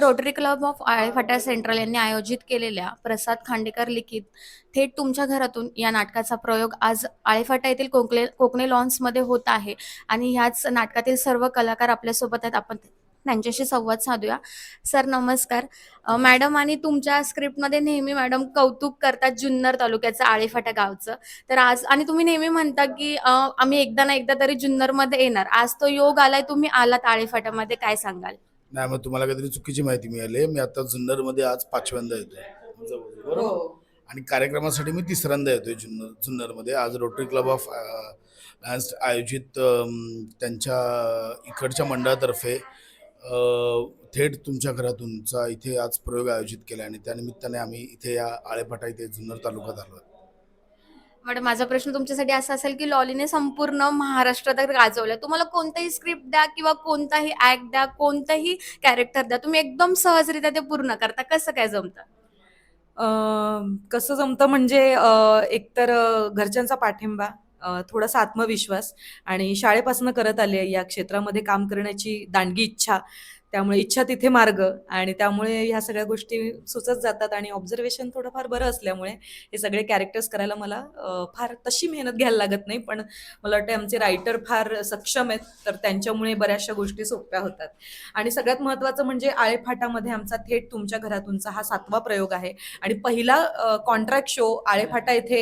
Rotary Club of आळेफाट्या central यांनी आयोजित केलेल्या प्रसाद खांडेकर लिखित थेट तुमच्या घरातून या नाटकाचा प्रयोग आज आळेफाटा येथील कोकले कोकणे लॉन्समध्ये होत आहे. आणि ह्याच नाटकातील सर्व कलाकार आपल्यासोबत आहेत. आपण त्यांच्याशी संवाद साधूया. सर नमस्कार. मॅडम आणि तुमच्या स्क्रिप्टमध्ये नेहमी मॅडम कौतुक करतात जुन्नर तालुक्याचं आळेफाटा गावचं. तर आज आणि तुम्ही नेहमी म्हणता की आम्ही एकदा ना एकदा तरी जुन्नरमध्ये येणार. आज तो योग आलाय तुम्ही आलात आळेफाट्यामध्ये. काय सांगाल? नाही मग तुम्हाला काहीतरी चुकीची माहिती मिळाली. मी आता जुन्नरमध्ये आज पाचव्यांदा येतोय. बरोबर? आणि कार्यक्रमासाठी मी तिसऱ्यांदा येतोय जुन्नर जुन्नरमध्ये. आज रोटरी क्लब ऑफ लायन्स आयोजित त्यांच्या इकडच्या मंडळातर्फे थेट तुमच्या घरातूनचा इथे आज प्रयोग आयोजित केला आणि त्यानिमित्ताने आम्ही इथे या आळेपाटा इथे जुन्नर तालुक्यात आलो मॅडम माझा प्रश्न तुमच्यासाठी असा असेल की लॉलीने संपूर्ण महाराष्ट्रात गाजवलं. तुम्हाला कोणताही स्क्रिप्ट द्या किंवा कोणताही ऍक्ट द्या कोणतंही कॅरेक्टर द्या तुम्ही एकदम सहजरित्या ते पूर्ण करता. कसं काय जमतं? कसं जमतं म्हणजे एकतर घरच्यांचा पाठिंबा थोडासा आत्मविश्वास आणि शाळेपासून करत आले या क्षेत्रामध्ये काम करण्याची दांडगी इच्छा त्यामुळे इच्छा तिथे मार्ग आणि त्यामुळे ह्या सगळ्या गोष्टी सुचत जातात आणि ऑब्झर्वेशन थोडंफार बरं असल्यामुळे हे सगळे कॅरेक्टर्स करायला मला फार तशी मेहनत घ्यायला लागत नाही. पण मला वाटतं आमचे रायटर फार सक्षम आहेत तर त्यांच्यामुळे बऱ्याचशा गोष्टी सोप्या होतात. आणि सगळ्यात महत्त्वाचं म्हणजे आळेफाटामध्ये आमचा थेट तुमच्या घरातूनचा हा सातवा प्रयोग आहे. आणि पहिला कॉन्ट्रॅक्ट शो आळेफाटा येथे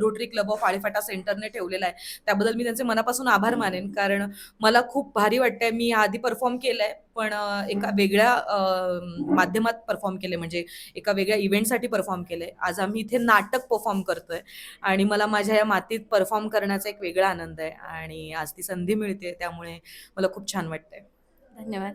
रोटरी क्लब ऑफ आळेफाटा सेंटरने ठेवलेला आहे. त्याबद्दल मी त्यांचे मनापासून आभार मानेन. कारण मला खूप भारी वाटतंय. मी आधी परफॉर्म केलंय. पण एका वेगळ्या माध्यमात परफॉर्म केले. म्हणजे एका वेगळ्या इव्हेंटसाठी परफॉर्म केले. आज आम्ही इथे नाटक परफॉर्म करतोय. आणि मला माझ्या या मातीत परफॉर्म करण्याचा एक वेगळा आनंद आहे. आणि आज ती संधी मिळते. त्यामुळे मला खूप छान वाटतंय. धन्यवाद.